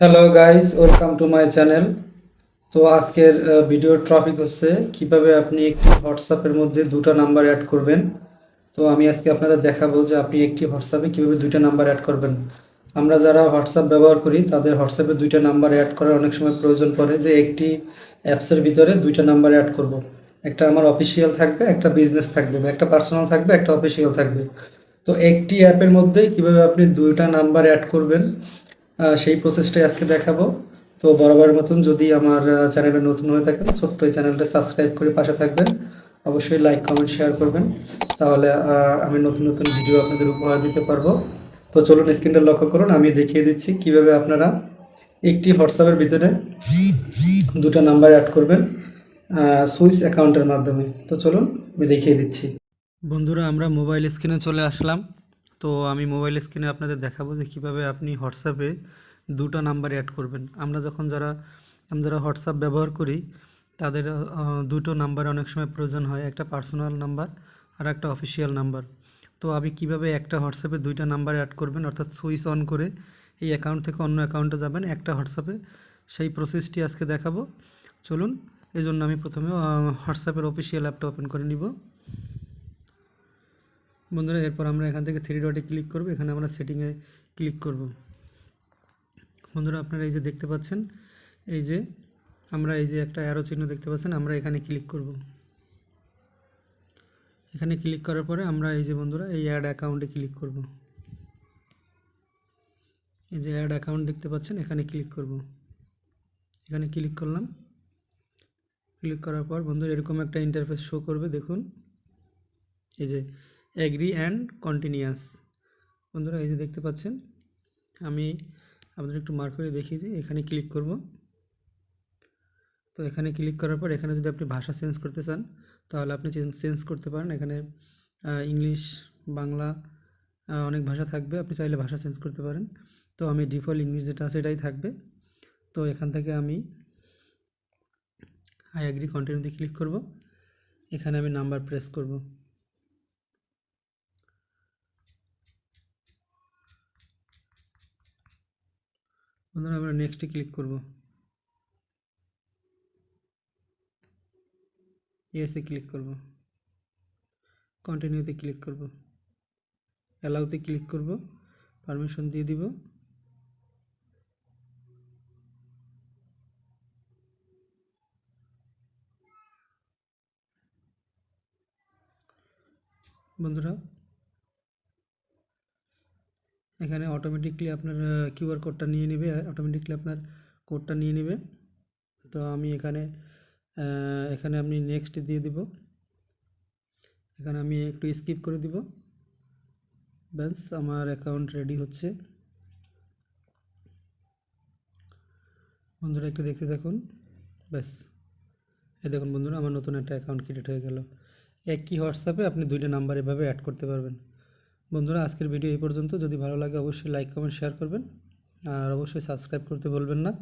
Hello guys welcome to my channel তো আজকের ভিডিওর টপিক হচ্ছে কীভাবে আপনি একটি হোয়াটসঅ্যাপের মধ্যে দুটো নাম্বার অ্যাড করবেন। তো আমি আজকে আপনাদের দেখাবো যে আপনি একটি হোয়াটসঅ্যাপে কীভাবে দুইটা নাম্বার অ্যাড করবেন। আমরা যারা হোয়াটসঅ্যাপ ব্যবহার করি, তাদের হোয়াটসঅ্যাপে দুইটা নাম্বার অ্যাড করার অনেক সময় প্রয়োজন পড়ে যে একটি অ্যাপসের ভিতরে দুইটা নাম্বার অ্যাড করব। একটা আমার অফিসিয়াল থাকবে, একটা বিজনেস থাকবে একটা পার্সোনাল থাকবে, একটা অফিসিয়াল থাকবে। তো একটি অ্যাপের মধ্যেই কীভাবে আপনি দুইটা নাম্বার অ্যাড করবেন সেই প্রসেসটাই আজকে দেখাবো। তো বরাবরের মতন যদি আমার চ্যানেলে নতুন হয়ে থাকেন ছোট্ট এই চ্যানেলটা সাবস্ক্রাইব করে পাশে থাকবেন। অবশ্যই লাইক কমেন্ট শেয়ার করবেন। তাহলে আমি নতুন নতুন ভিডিও আপনাদের উপহার দিতে পারব। তো চলুন স্ক্রিনটা লক্ষ্য করুন, আমি দেখিয়ে দিচ্ছি কীভাবে আপনারা একটি হোয়াটসঅ্যাপের ভিতরে দুটো নাম্বার অ্যাড করবেন সুইচ অ্যাকাউন্টের মাধ্যমে। তো চলুন, আমি দেখিয়ে দিচ্ছি। বন্ধুরা, আমরা মোবাইল স্ক্রিনে চলে আসলাম। তো আমি মোবাইল স্ক্রিনে আপনাদের দেখাবো যে কীভাবে আপনি হোয়াটসঅ্যাপে দুটো নাম্বার অ্যাড করবেন। আমরা যখন যারা, আমরা যারা হোয়াটসঅ্যাপ ব্যবহার করি, তাদের দুটো নাম্বার অনেক সময় প্রয়োজন হয়। একটা পার্সোনাল নাম্বার আর একটা অফিসিয়াল নাম্বার তো আপনি কীভাবে একটা হোয়াটসঅ্যাপে দুইটা নাম্বার অ্যাড করবেন, অর্থাৎ সুইচ অন করে এই অ্যাকাউন্ট থেকে অন্য অ্যাকাউন্টে যাবেন, একটা হোয়াটসঅ্যাপে সেই প্রসেসটি আজকে দেখাবো। চলুন এই জন্য আমি প্রথমে হোয়াটসঅ্যাপের অফিসিয়াল অ্যাপটা ওপেন করে নিব। বন্ধুরা, এরপর আমরা এখান থেকে থ্রি ডটে ক্লিক করব। এখানে আমরা সেটিংয়ে ক্লিক করব। বন্ধুরা, আপনারা এই যে দেখতে পাচ্ছেন, এই যে আমরা এই যে একটা অ্যারো চিহ্ন দেখতে পাচ্ছেন, আমরা এখানে ক্লিক করব। এখানে ক্লিক করার পরে আমরা এই যে বন্ধুরা, এই অ্যাড অ্যাকাউন্টে ক্লিক করব। এই যে অ্যাড অ্যাকাউন্ট দেখতে পাচ্ছেন, এখানে ক্লিক করব। এখানে ক্লিক করলাম। ক্লিক করার পর বন্ধুরা, এরকম একটা ইন্টারফেস শো করবে, দেখুন। এই যে অ্যাগ্রি অ্যান্ড কন্টিনিউয়াস। বন্ধুরা, এই যে দেখতে পাচ্ছেন, আমি আপনাদের একটু মার্ক করে দেখিয়ে দিই, এখানে ক্লিক করব। তো এখানে ক্লিক করার পর, এখানে যদি আপনি ভাষা চেঞ্জ করতে চান, তাহলে আপনি চেঞ্জ করতে পারেন। এখানে ইংলিশ বাংলা অনেক ভাষা থাকবে। আপনি চাইলে ভাষা চেঞ্জ করতে পারেন। তো আমি ডিফল্ট ইংলিশ যেটা আছে, এটাই থাকবে। তো এখান থেকে আমি আই অ্যাগ্রি কন্টিনিউতে ক্লিক করব। এখানে আমি নাম্বার প্রেস করব। বন্ধুরা আমরা নেক্সটে ক্লিক করব। এসে ক্লিক করব। কন্টিনিউতে ক্লিক করব। অ্যালাউতে ক্লিক করব। পারমিশন দিয়ে দিব। বন্ধুরা এখানে অটোমেটিকলি আপনার কিউআর কোডটা নিয়ে নেবে অটোমেটিকলি আপনার কোডটা নিয়ে নেবে। তো আমি এখানে এখানে আমি নেক্সট দিয়ে দিব। এখানে আমি একটু স্কিপ করে দিব। ব্যাস, আমার অ্যাকাউন্ট রেডি হচ্ছে। বন্ধুরা, একটু দেখতে থাকুন। ব্যাস, এই দেখুন বন্ধুরা, আমার নতুন একটা অ্যাকাউন্ট ক্রিয়েট হয়ে গেল। একই হোয়াটসঅ্যাপে আপনি দুইটা নাম্বার এভাবে অ্যাড করতে পারবেন। বন্ধুরা, আজকের ভিডিও এই পর্যন্ত। যদি ভালো লাগে, অবশ্যই লাইক কমেন্ট শেয়ার করবেন। আর অবশ্যই সাবস্ক্রাইব করতে বলবেন না।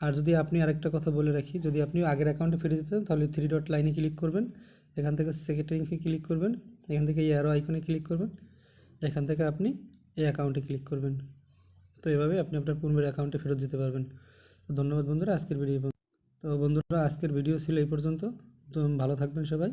আর যদি আপনি আরেকটা কথা বলে রাখি, যদি আপনি আগের অ্যাকাউন্টে ফিরে যেতে চান, তাহলে থ্রি ডট লাইনে ক্লিক করবেন। এখান থেকে সেক্রেটারিংকে ক্লিক করবেন। এখান থেকে এই অ্যারো আইকনে ক্লিক করবেন। এখান থেকে আপনি এই অ্যাকাউন্টে ক্লিক করবেন। তো এভাবে আপনি আপনার পূর্বের অ্যাকাউন্টে ফেরত যেতে পারবেন। তো ধন্যবাদ বন্ধুরা, আজকের ভিডিও তো বন্ধুরা, আজকের ভিডিও ছিল এই পর্যন্ত। তো ভালো থাকবেন সবাই।